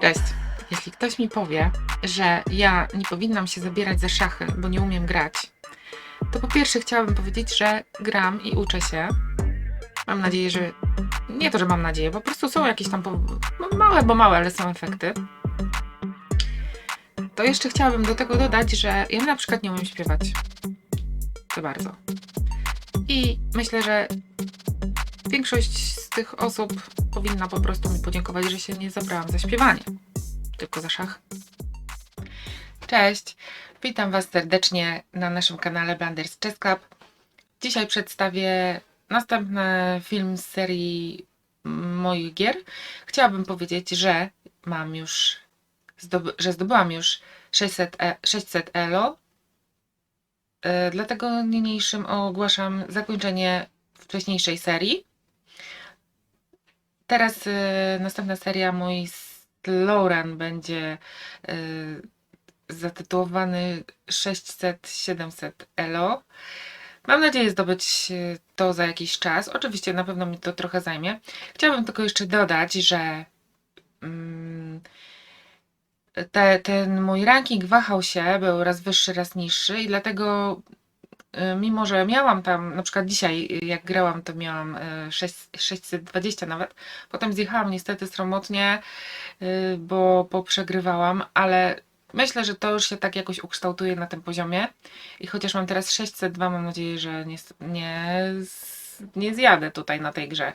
Cześć. Jeśli ktoś mi powie, że ja nie powinnam się zabierać za szachy, bo nie umiem grać, to po pierwsze chciałabym powiedzieć, że gram i uczę się. Mam nadzieję, że. Nie to, że mam nadzieję, po prostu są jakieś tam. Po... no, Małe, bo małe, ale są efekty. To jeszcze chciałabym do tego dodać, że ja na przykład nie umiem śpiewać. To bardzo. I myślę, że większość z tych osób powinna po prostu mi podziękować, że się nie zabrałam za śpiewanie, tylko za szach. Cześć, witam Was serdecznie na naszym kanale Blenders Chess Club. Dzisiaj przedstawię następny film z serii moich gier. Chciałabym powiedzieć, że mam już, że zdobyłam już 600, e, 600 elo. E, Dlatego niniejszym ogłaszam zakończenie wcześniejszej serii. Teraz y, następna seria mój run będzie y, zatytułowany 600-700 elo. Mam nadzieję zdobyć y, to za jakiś czas. Oczywiście na pewno mi to trochę zajmie. Chciałabym tylko jeszcze dodać, że mm, te, ten mój ranking wahał się, był raz wyższy, raz niższy i dlatego mimo, że miałam tam, na przykład dzisiaj y, jak grałam, to miałam y, 6, 620 nawet, potem zjechałam niestety sromotnie, y, bo poprzegrywałam, ale myślę, że to już się tak jakoś ukształtuje na tym poziomie i chociaż mam teraz 602, mam nadzieję, że nie, nie, nie zjadę tutaj na tej grze.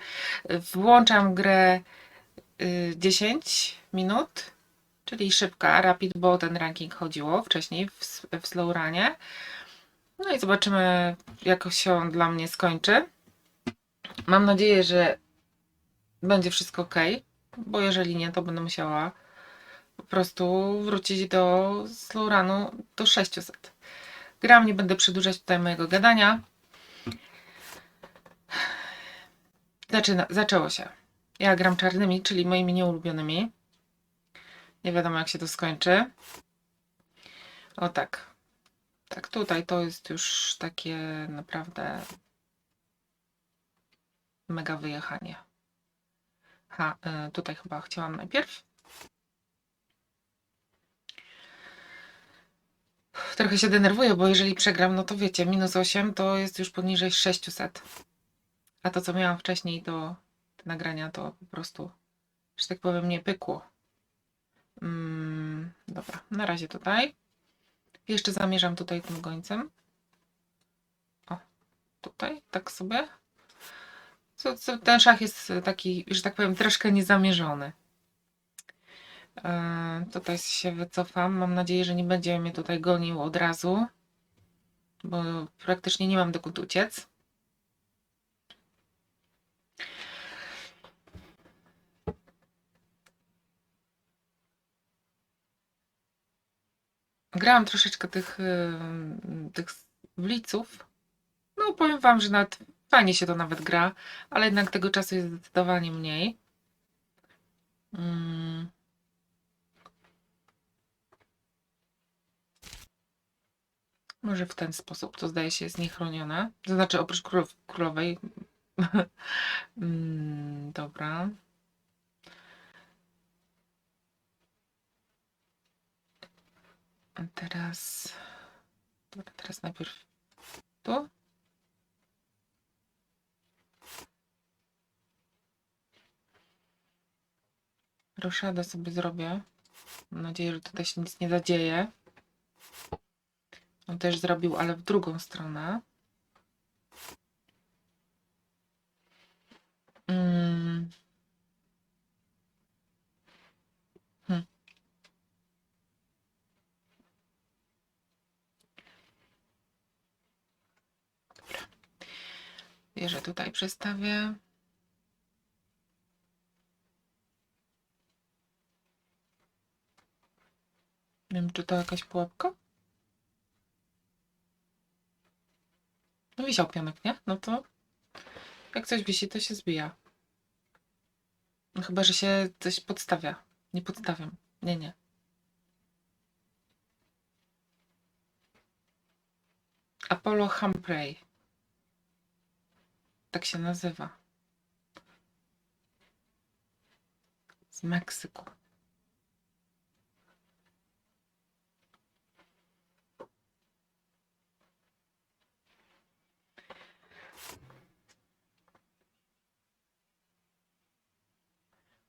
Y, Włączam grę y, 10 minut, czyli szybka, rapid, bo o ten ranking chodziło wcześniej w, w slow runie. No i zobaczymy, jak się on dla mnie skończy. Mam nadzieję, że będzie wszystko ok, bo jeżeli nie, to będę musiała po prostu wrócić do slow runu do 600. Gram, nie będę przedłużać tutaj mojego gadania. Zaczyna, zaczęło się. Ja gram czarnymi, czyli moimi nieulubionymi. Nie wiadomo, jak się to skończy. O tak. Tak, tutaj to jest już takie naprawdę mega wyjechanie. Ha, y, tutaj chyba chciałam najpierw. Trochę się denerwuję, bo jeżeli przegram, no to wiecie, minus 8 to jest już poniżej 600. A to, co miałam wcześniej, te nagrania, to po prostu, że tak powiem, nie pykło. Mm, dobra, na razie tutaj. Jeszcze zamierzam tutaj tym gońcem. O, tutaj, tak sobie. Co, co, ten szach jest taki, że tak powiem, troszkę niezamierzony. E, tutaj się wycofam. Mam nadzieję, że nie będzie mnie tutaj gonił od razu, bo praktycznie nie mam dokąd uciec. Grałam troszeczkę tych, y, tych bliców. No, powiem Wam, że nawet fajnie się to nawet gra, ale jednak tego czasu jest zdecydowanie mniej. Mm. Może w ten sposób to zdaje się jest niechronione. To znaczy oprócz królow, królowej. Mm, Dobra. A teraz. Teraz najpierw tu. Roszadę sobie zrobię. Mam nadzieję, że tutaj się nic nie zadzieje. On też zrobił, ale w drugą stronę. Mm. Hm. Dobra. Wieżę tutaj przestawię. Nie wiem, czy to jakaś pułapka? No wisiał pionek, nie? No to jak coś wisi, to się zbija. No chyba, że się coś podstawia. Nie podstawiam. Nie, nie. Apollo Humphrey. Tak się nazywa. Z Meksyku.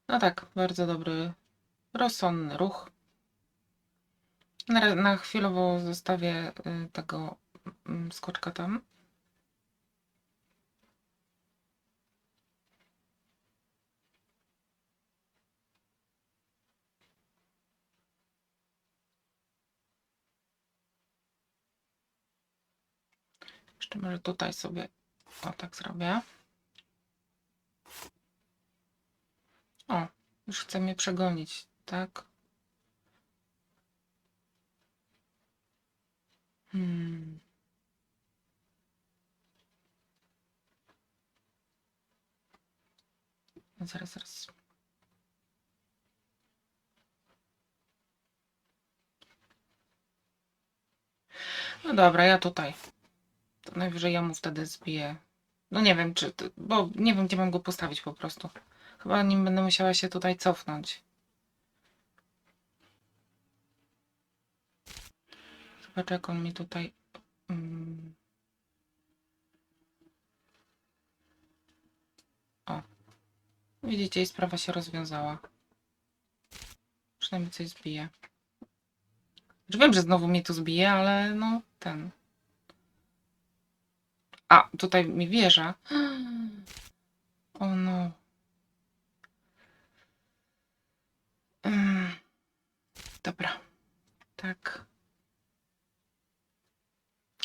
No tak, bardzo dobry, rozsądny ruch. Na, na chwilowo zostawię y, tego mm, skoczka tam. Jeszcze może tutaj sobie o tak zrobię. O, już chce mnie przegonić, tak? Hmm. No zaraz, zaraz. No dobra, ja tutaj. To najwyżej ja mu wtedy zbiję. No nie wiem, czy. Bo nie wiem, gdzie mam go postawić po prostu. Chyba nim będę musiała się tutaj cofnąć. Zobacz, jak on mi tutaj. Mm. O. Widzicie, i sprawa się rozwiązała. Przynajmniej coś zbije. Już wiem, że znowu mnie tu zbije, ale no ten. A, tutaj mi wieża. O no. Mm. Dobra. Tak.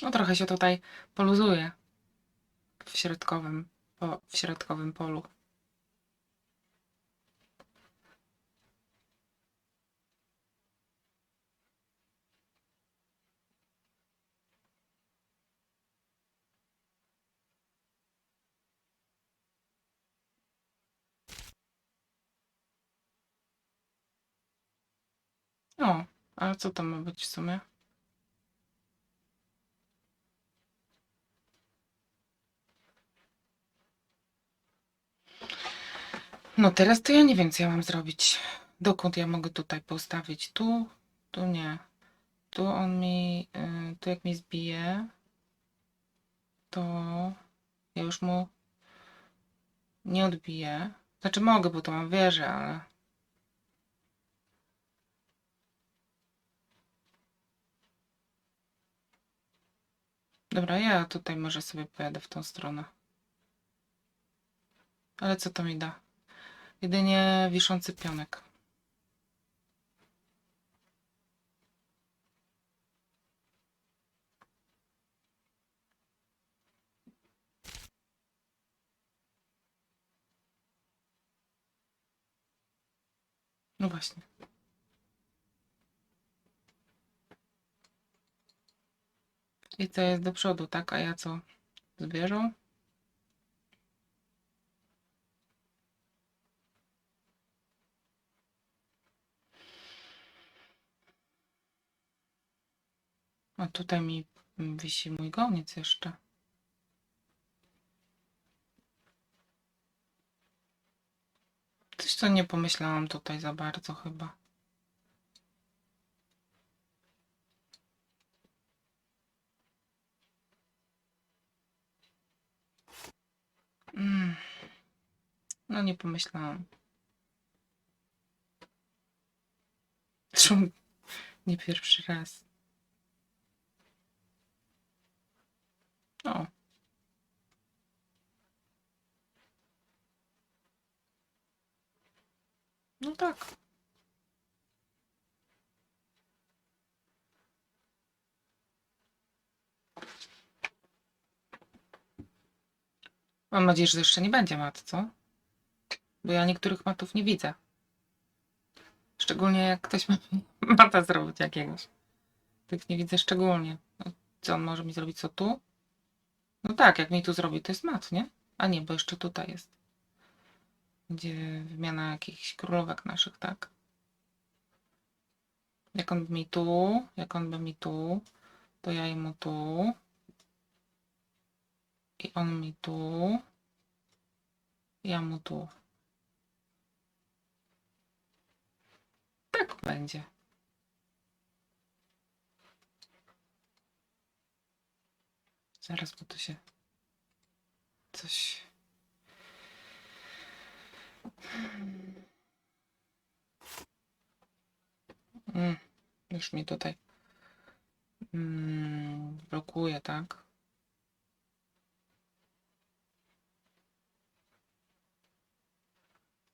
No trochę się tutaj poluzuje. W środkowym, po, w środkowym polu. O, a co to ma być w sumie? No teraz to ja nie wiem, co ja mam zrobić. Dokąd ja mogę tutaj postawić? Tu? Tu nie. Tu on mi, y, tu jak mi zbije, to ja już mu nie odbiję. Znaczy mogę, bo to mam wieżę, ale... Dobra, ja tutaj może sobie pojadę w tą stronę. Ale co to mi da? Jedynie wiszący pionek. No właśnie. I co jest do przodu, tak? A ja co? Z? A tutaj mi wisi mój goniec jeszcze. Coś co nie pomyślałam tutaj za bardzo chyba. Mm. No nie pomyślałam. Nie pierwszy raz. O. No tak. Mam nadzieję, że jeszcze nie będzie mat, co? Bo ja niektórych matów nie widzę. Szczególnie jak ktoś ma mata zrobić jakiegoś. Tych nie widzę szczególnie. No, co on może mi zrobić? Co tu? No tak, jak mi tu zrobi, to jest mat, nie? A nie, bo jeszcze tutaj jest. Będzie wymiana jakichś królówek naszych, tak? Jak on by mi tu, jak on by mi tu, to ja mu tu. I on mi tu. Ja mu tu. będzie. Zaraz, bo to się coś. Mm, już mi tutaj mm, blokuje, tak?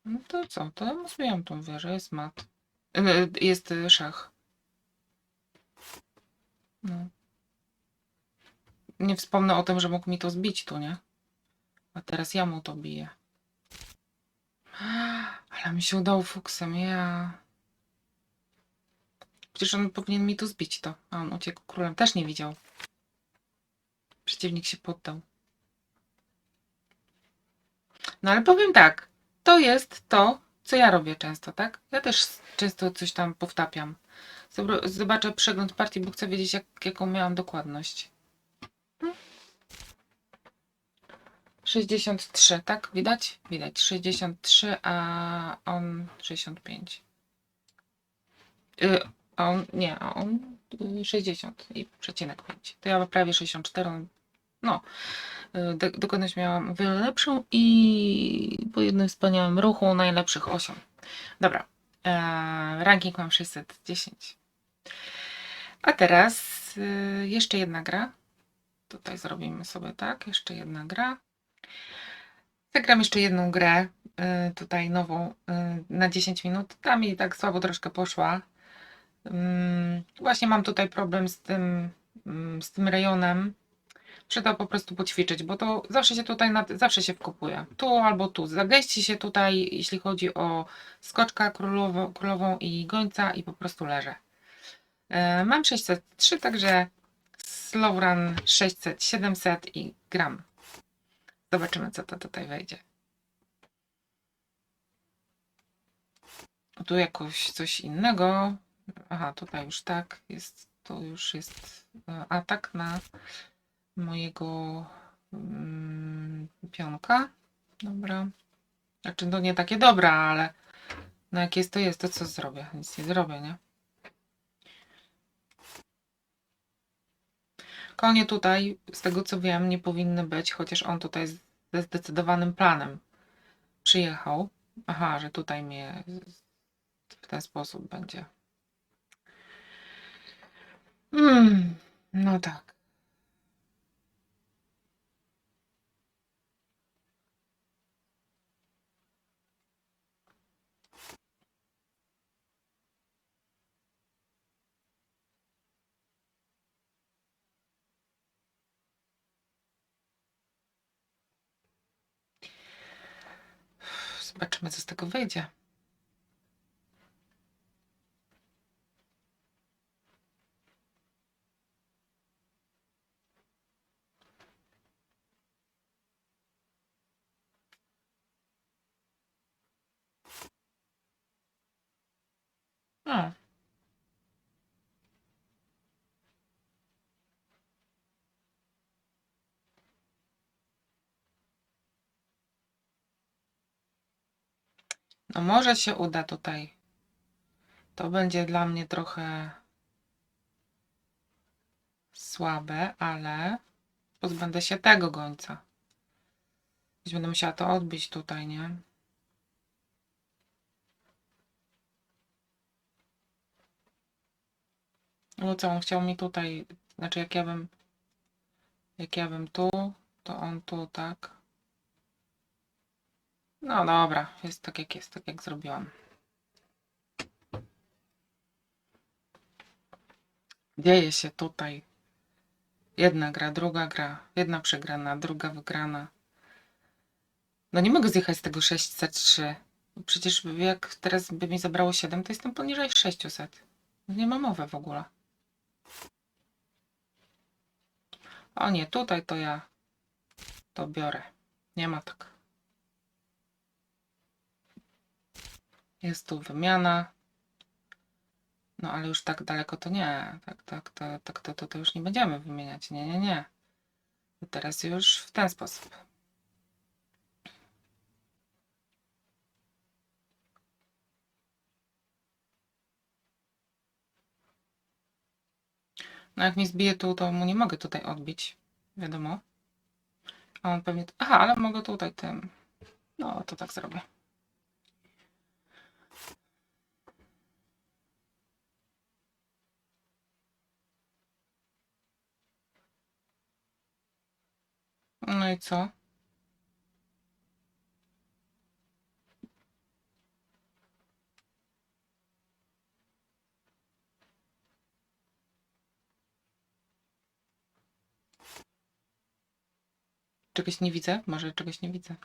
No to co? To ja zmieniam tą wieżę, jest mat. E, Jest e, szach. No. Nie wspomnę o tym, że mógł mi to zbić tu, nie? A teraz ja mu to biję. Ale mi się udało fuksem, ja. Przecież on powinien mi tu zbić to. A on uciekł królem. Też nie widział. Przeciwnik się poddał. No ale powiem tak. To jest to, co ja robię często, tak? Ja też często coś tam powtapiam. Zobaczę przegląd partii, bo chcę wiedzieć, jak, jaką miałam dokładność. Hmm. 63, tak? Widać? Widać. 63, a on 65. Y, a on, nie, a on y, 60 i przecinek 5. To ja prawie 64. on- No, y, do, dokładność miałam o wiele lepszą i po jednym wspaniałym ruchu najlepszych 8. Dobra, e, ranking mam 610. A teraz y, jeszcze jedna gra. Tutaj zrobimy sobie tak, jeszcze jedna gra. Zagram jeszcze jedną grę, y, tutaj nową, na 10 minut. Ta mi tak słabo troszkę poszła. Ym, Właśnie mam tutaj problem z tym, ym, z tym rejonem. Trzeba po prostu poćwiczyć, bo to zawsze się tutaj, nad, zawsze się wkopuje. Tu albo tu. Zagęści się tutaj, jeśli chodzi o skoczka królową, królową i gońca i po prostu leżę. E, Mam 603, także slow run 600, 700 i gram. Zobaczymy, co to tutaj wejdzie. Tu jakoś coś innego. Aha, tutaj już tak jest. To już jest e, atak na mojego mm, pionka. Dobra. Znaczy, to nie takie dobra, ale no jak jest, to jest. To co zrobię? Nic nie zrobię, nie? Konie tutaj, z tego co wiem, nie powinny być, chociaż on tutaj ze zdecydowanym planem przyjechał. Aha, że tutaj mnie w ten sposób będzie. Mm, no tak. Zobaczymy, co z tego wyjdzie. O. No może się uda tutaj. To będzie dla mnie trochę słabe, ale pozbędę się tego gońca. Będę musiała to odbić tutaj, nie? No co, on chciał mi tutaj, znaczy jak ja bym, jak ja bym tu, to on tu, tak? No dobra, jest tak jak jest, tak jak zrobiłam. Dzieje się tutaj. Jedna gra, druga gra, jedna przegrana, druga wygrana. No nie mogę zjechać z tego 603. Przecież jak teraz by mi zabrało 7, to jestem poniżej 600. Nie ma mowy w ogóle. O nie, tutaj to ja to biorę. Nie ma tak. Jest tu wymiana. No ale już tak daleko to nie. Tak, tak, to, tak to, to, to już nie będziemy wymieniać. Nie, nie, nie. Teraz już w ten sposób. No jak mi zbije tu, to mu nie mogę tutaj odbić. Wiadomo. A on pewnie... Aha, ale mogę tutaj tym... No, to tak zrobię. No i co? Czegoś nie widzę? Może czegoś nie widzę.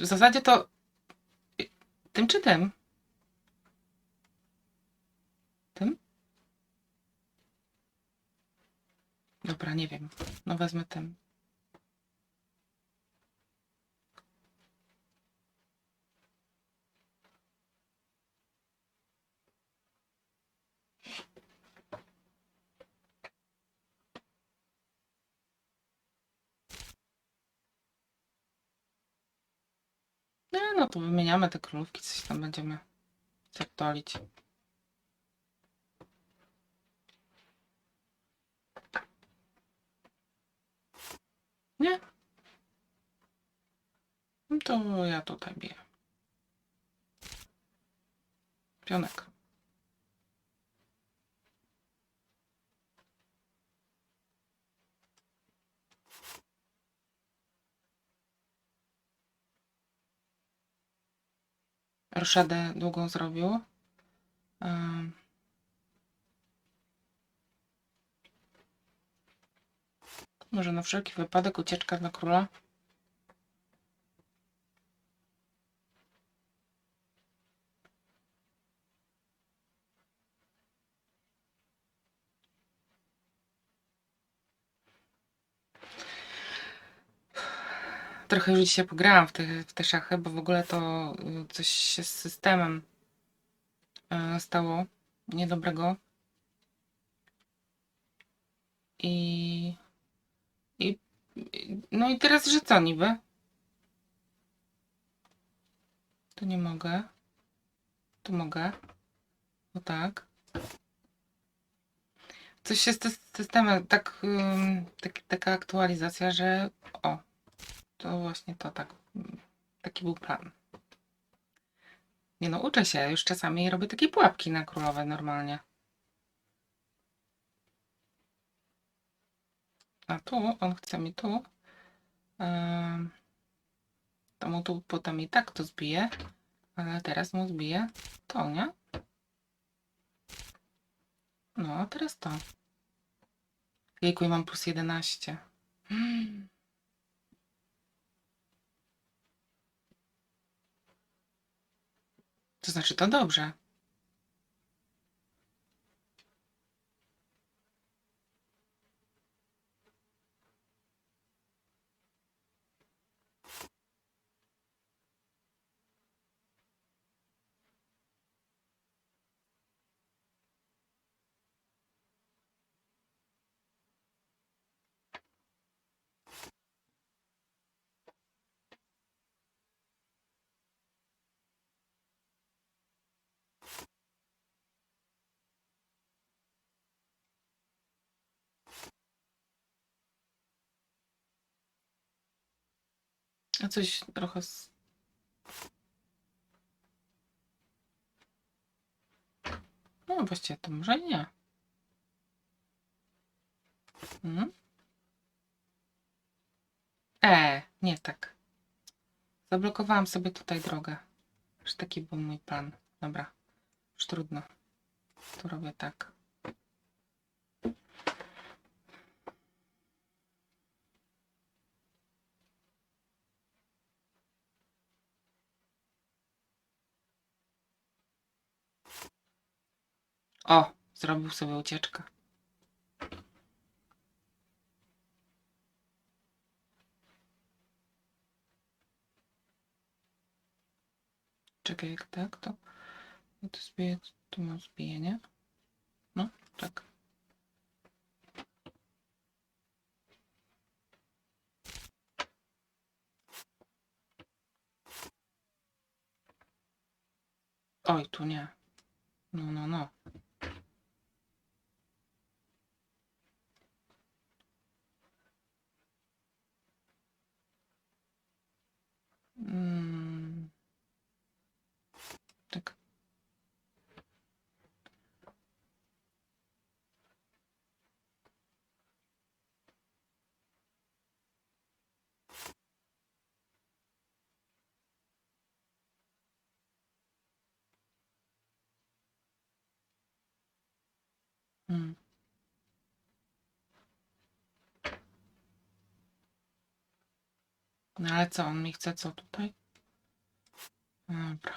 W zasadzie to tym czy tym? Tym? Dobra, nie wiem. No wezmę tym. To wymieniamy te królówki, coś tam będziemy zaptolić. Nie? No to ja tutaj biję. Pionek. Roszadę długą zrobił. Może na wszelki wypadek ucieczka dla króla. Trochę już dzisiaj pograłam w te, w te szachy, bo w ogóle to y, coś się z systemem y, stało niedobrego. I, i no i teraz, że co niby? Tu nie mogę. Tu mogę. O tak. Coś się z systemem, tak, tak, taka aktualizacja, że o, to właśnie to tak, taki był plan. Nie no, uczę się, już czasami robię takie pułapki na królowe normalnie. A tu, on chce mi tu. To mu tu potem i tak to zbije, ale teraz mu zbije to, nie? No, a teraz to. Jejku, mam plus 11. Mm. To znaczy to dobrze. A coś trochę. Z... No właściwie to może nie. Mhm. E, nie tak. Zablokowałam sobie tutaj drogę. Już taki był mój plan. Dobra, już trudno. Tu robię tak. O, zrobił sobie ucieczkę. Czekaj, jak tak, to, to zbiję, tu mam zbiję, nie? No, tak. Oj, tu nie. No, no, no. Mm. Tak. Mm. No ale co, on mi chce co tutaj? Dobra.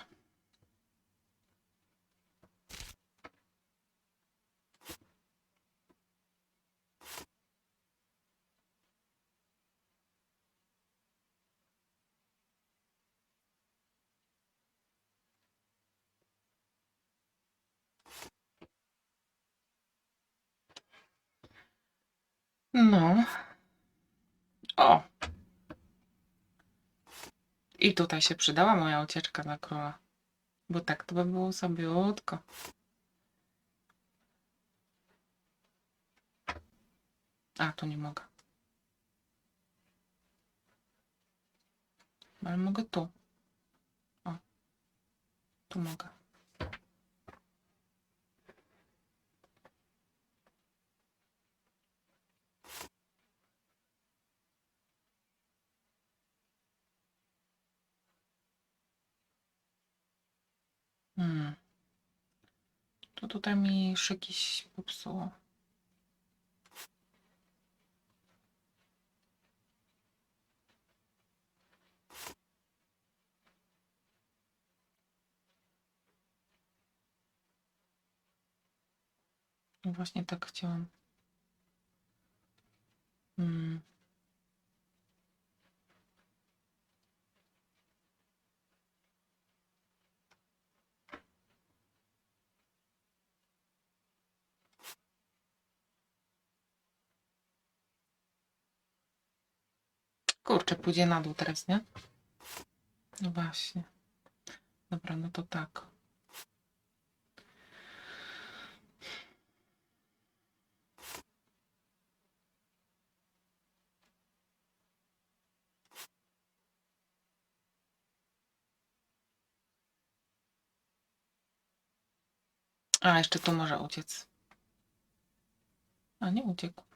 No. O! I tutaj się przydała moja ucieczka na króla. Bo tak to by było sobiutko. A, tu nie mogę. Ale mogę tu. O. Tu mogę. Hmm. To tutaj mi szyki ś- popsuło. No Właśnie tak chciałam. Hmm. Kurczę, pójdzie na dół teraz, nie? No właśnie. Dobra, no to tak. A, jeszcze tu może uciec. A, nie uciekł.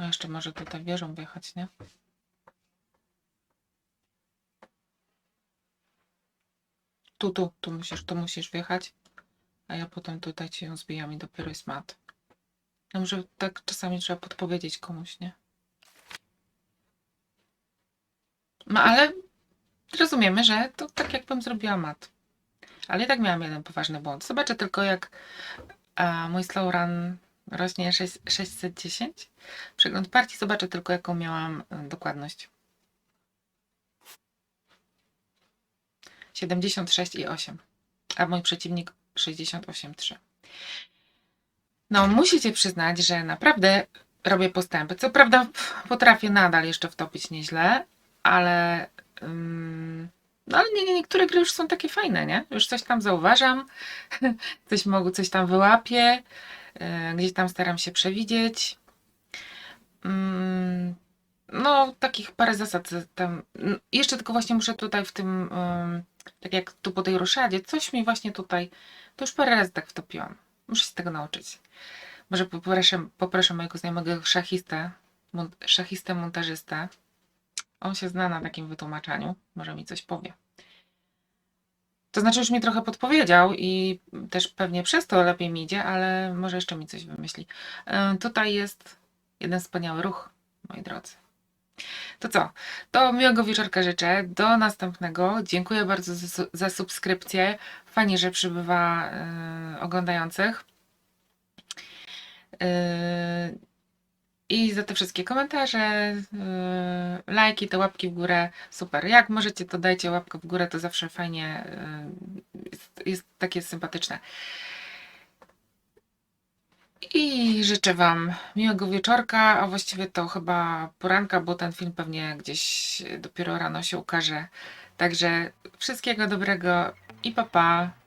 No jeszcze może tutaj wieżą wjechać, nie? Tu, tu, tu musisz, tu musisz wjechać. A ja potem tutaj ci ją zbijam i dopiero jest mat. No może tak czasami trzeba podpowiedzieć komuś, nie? No ale rozumiemy, że to tak jakbym zrobiła mat. Ale i tak miałam jeden poważny błąd. Zobaczę tylko jak a, mój slow run rośnie 6, 610. Przegląd partii zobaczę tylko jaką miałam y, dokładność. 76,8. A mój przeciwnik 68,3. No, musicie przyznać, że naprawdę robię postępy. Co prawda potrafię nadal jeszcze wtopić nieźle, ale no ale nie, nie, niektóre gry już są takie fajne, nie? Już coś tam zauważam, coś mogę, coś tam wyłapię, yy, gdzieś tam staram się przewidzieć. Ym, no, takich parę zasad tam. n- Jeszcze tylko właśnie muszę tutaj w tym, ym, tak jak tu po tej ruszadzie, coś mi właśnie tutaj, to już parę razy tak wtopiłam. Muszę się tego nauczyć. Może poproszę, poproszę mojego znajomego szachistę, szachistę montażystę. On się zna na takim wytłumaczaniu. Może mi coś powie. To znaczy już mi trochę podpowiedział i też pewnie przez to lepiej mi idzie, ale może jeszcze mi coś wymyśli. Yy, tutaj jest jeden wspaniały ruch, moi drodzy. To co? To miłego wieczorka życzę. Do następnego. Dziękuję bardzo za, za subskrypcję. Fajnie, że przybywa yy, oglądających. Yy, I za te wszystkie komentarze, yy, lajki, te łapki w górę. Super. Jak możecie, to dajcie łapkę w górę, to zawsze fajnie yy, jest, jest takie sympatyczne. I życzę Wam miłego wieczorka, a właściwie to chyba poranka, bo ten film pewnie gdzieś dopiero rano się ukaże. Także wszystkiego dobrego i pa pa.